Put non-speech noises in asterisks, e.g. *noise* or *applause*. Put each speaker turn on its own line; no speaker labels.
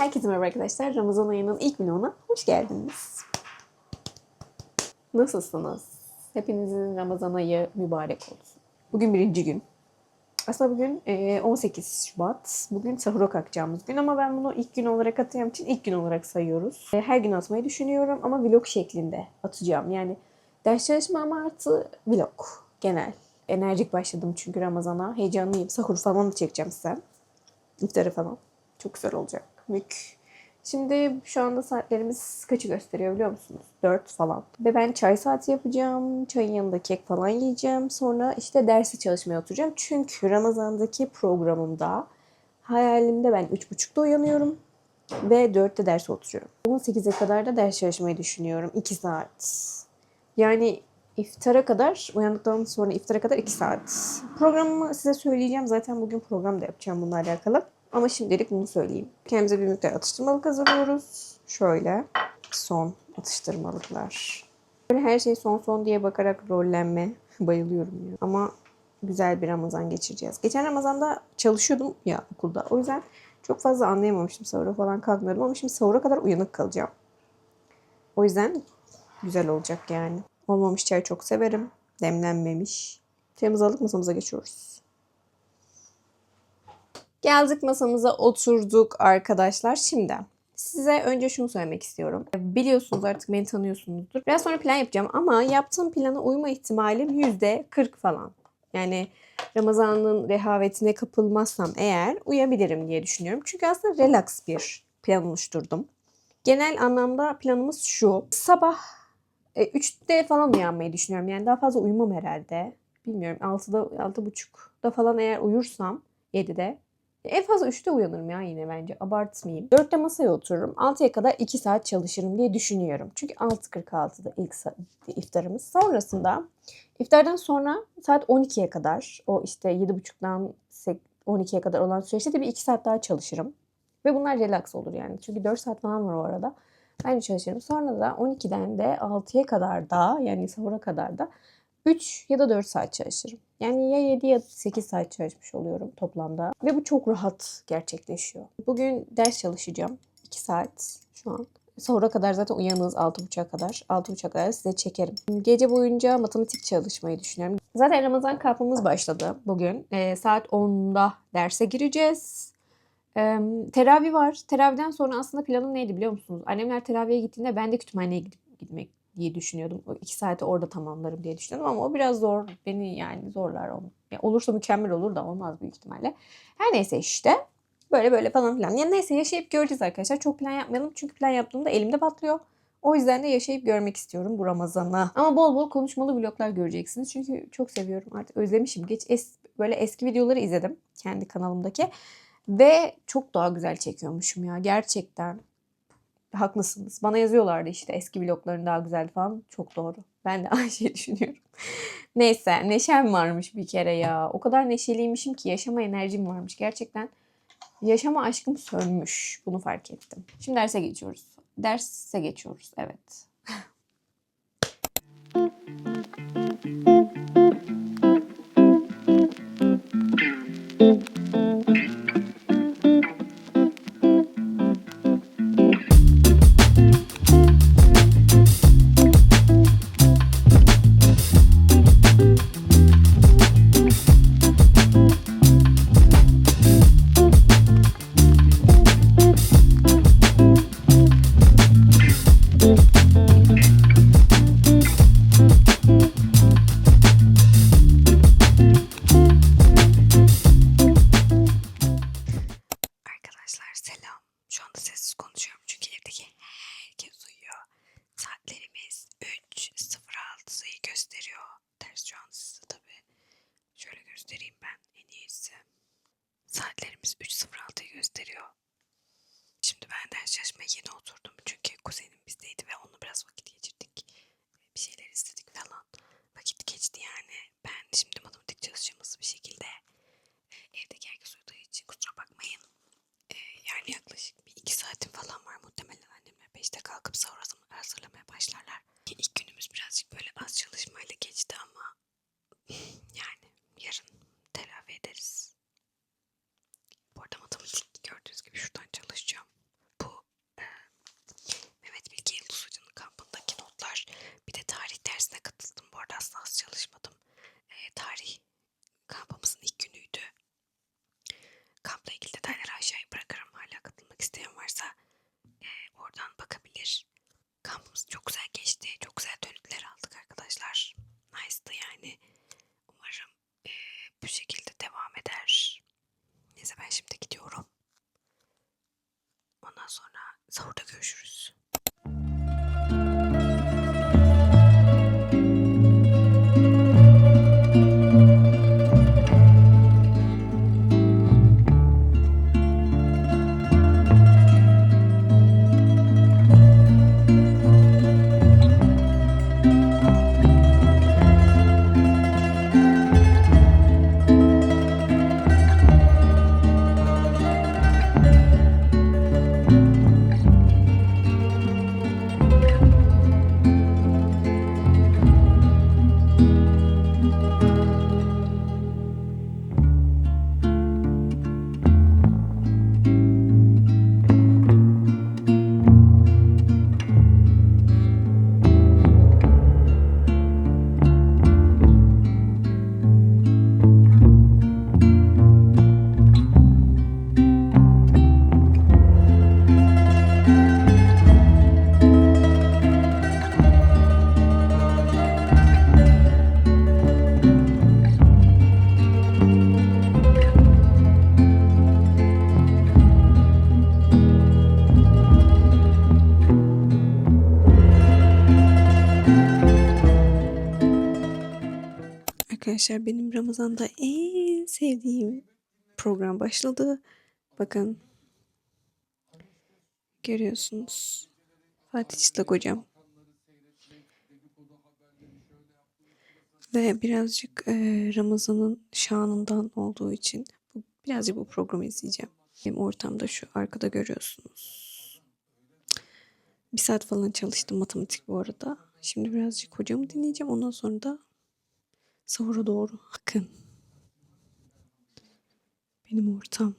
Herkese merhaba arkadaşlar. Ramazan ayının ilk vloguna hoş geldiniz. Nasılsınız? Hepinizin Ramazan ayı mübarek olsun. Bugün birinci gün. Aslında bugün e, 18 Şubat. Bugün sahura kalkacağımız gün ama ben bunu ilk gün olarak atacağım için ilk gün olarak sayıyoruz. E, Her gün atmayı düşünüyorum ama vlog şeklinde atacağım. Yani ders çalışmam artı vlog genel. Enerjik başladım çünkü Ramazan'a. Heyecanlıyım. Sahur falan da çekeceğim size. İftarı falan. Çok güzel olacak. Mük. Şimdi şu anda saatlerimiz kaçı gösteriyor biliyor musunuz? 4 falan. Ve ben çay saati yapacağım. Çayın yanında kek falan yiyeceğim. Sonra işte dersi çalışmaya oturacağım. Çünkü Ramazan'daki programımda hayalimde ben 3.30'da uyanıyorum. Ve 4'te derse oturuyorum. 18'e kadar da ders çalışmayı düşünüyorum. 2 saat. Yani iftara kadar, uyandıktan sonra iftara kadar 2 saat. Programımı size söyleyeceğim. Zaten bugün program da yapacağım bununla alakalı. Ama şimdilik bunu söyleyeyim. Kendimize bir miktar atıştırmalık hazırlıyoruz. Şöyle son atıştırmalıklar. Böyle her şey son son diye bakarak rollenme. *laughs* Bayılıyorum ya. Ama güzel bir Ramazan geçireceğiz. Geçen Ramazan'da çalışıyordum ya okulda. O yüzden çok fazla anlayamamıştım. Sahura falan kalkmıyordum ama şimdi sahura kadar uyanık kalacağım. O yüzden güzel olacak yani. Olmamış çay çok severim. Demlenmemiş. Çayımızı alıp masamıza geçiyoruz. Geldik masamıza oturduk arkadaşlar. Şimdi size önce şunu söylemek istiyorum. Biliyorsunuz artık beni tanıyorsunuzdur. Biraz sonra plan yapacağım ama yaptığım plana uyma ihtimalim %40 falan. Yani Ramazan'ın rehavetine kapılmazsam eğer uyabilirim diye düşünüyorum. Çünkü aslında relax bir plan oluşturdum. Genel anlamda planımız şu. Sabah e, 3'te falan uyanmayı düşünüyorum. Yani daha fazla uyumam herhalde. Bilmiyorum 6'da 6.30'da falan eğer uyursam 7'de en fazla 3'te uyanırım ya yine bence. Abartmayayım. 4'te masaya otururum. 6'ya kadar 2 saat çalışırım diye düşünüyorum. Çünkü 6.46'da ilk iftarımız. Sonrasında iftardan sonra saat 12'ye kadar o işte 7.30'dan 12'ye kadar olan süreçte de bir 2 saat daha çalışırım. Ve bunlar relax olur yani. Çünkü 4 saat falan var o arada. Ben de çalışırım. Sonra da 12'den de 6'ya kadar da yani sahura kadar da 3 ya da 4 saat çalışırım. Yani ya 7 ya 8 saat çalışmış oluyorum toplamda. Ve bu çok rahat gerçekleşiyor. Bugün ders çalışacağım. 2 saat şu an. Sahura kadar zaten uyanığız 6.30'a kadar. 6.30'a kadar size çekerim. Gece boyunca matematik çalışmayı düşünüyorum. Zaten Ramazan kampımız başladı bugün. Ee, saat 10'da derse gireceğiz. Ee, teravih var. Teravihden sonra aslında planım neydi biliyor musunuz? Annemler teravihe gittiğinde ben de kütüphaneye gidip gitmek diye düşünüyordum. O iki saati orada tamamlarım diye düşünüyordum ama o biraz zor. Beni yani zorlar onu. Ya olursa mükemmel olur da olmaz büyük ihtimalle. Her neyse işte. Böyle böyle falan filan. Yani neyse yaşayıp göreceğiz arkadaşlar. Çok plan yapmayalım. Çünkü plan yaptığımda elimde patlıyor. O yüzden de yaşayıp görmek istiyorum bu Ramazan'ı. Ama bol bol konuşmalı vloglar göreceksiniz. Çünkü çok seviyorum. Artık özlemişim. Geç es böyle eski videoları izledim. Kendi kanalımdaki. Ve çok daha güzel çekiyormuşum ya. Gerçekten haklısınız. Bana yazıyorlardı işte eski vlogların daha güzel falan. Çok doğru. Ben de *laughs* aynı şeyi düşünüyorum. Neyse neşem varmış bir kere ya. O kadar neşeliymişim ki yaşama enerjim varmış. Gerçekten yaşama aşkım sönmüş. Bunu fark ettim. Şimdi derse geçiyoruz. Derse geçiyoruz. Evet. *laughs* sessiz konuşuyorum çünkü evdeki herkes uyuyor. Saatlerimiz 3.06'yı gösteriyor. Ters şu an size tabii. Şöyle göstereyim ben en iyisi. Saatlerimiz 3.06'yı gösteriyor. Şimdi ben ders çalışmaya yeni oturdum. Çünkü kuzenim bizdeydi ve onunla biraz vakit geçirdik. Bir şeyler istedik falan. Vakit geçti yani. Ben şimdi matematik çalışacağım hızlı bir şekilde. Evdeki herkes uyuduğu için kusura bakmayın. Ee, yani yaklaşık bir iki saatim falan var muhtemelen annemler beşte kalkıp sahur hazır- hazırlamaya başlarlar. İlk günümüz birazcık böyle az çalışmayla geçti ama yani yarın telafi ederiz. Bu arada matematik gördüğünüz gibi şuradan çalışacağım. bakmak isteyen varsa e, oradan bakabilir. Kampımız çok güzel geçti. Çok güzel dönütler aldık arkadaşlar. Nice'dı yani. Umarım e, bu şekilde devam eder. Neyse ben şimdi gidiyorum. Ondan sonra sahurda görüşürüz. Arkadaşlar benim Ramazan'da en sevdiğim program başladı. Bakın. Görüyorsunuz. Fatih Çıtlak hocam. Ve birazcık e, Ramazan'ın şanından olduğu için birazcık bu programı izleyeceğim. Benim ortamda şu arkada görüyorsunuz. Bir saat falan çalıştım matematik bu arada. Şimdi birazcık hocamı dinleyeceğim. Ondan sonra da Sahura doğru akın. Benim ortam.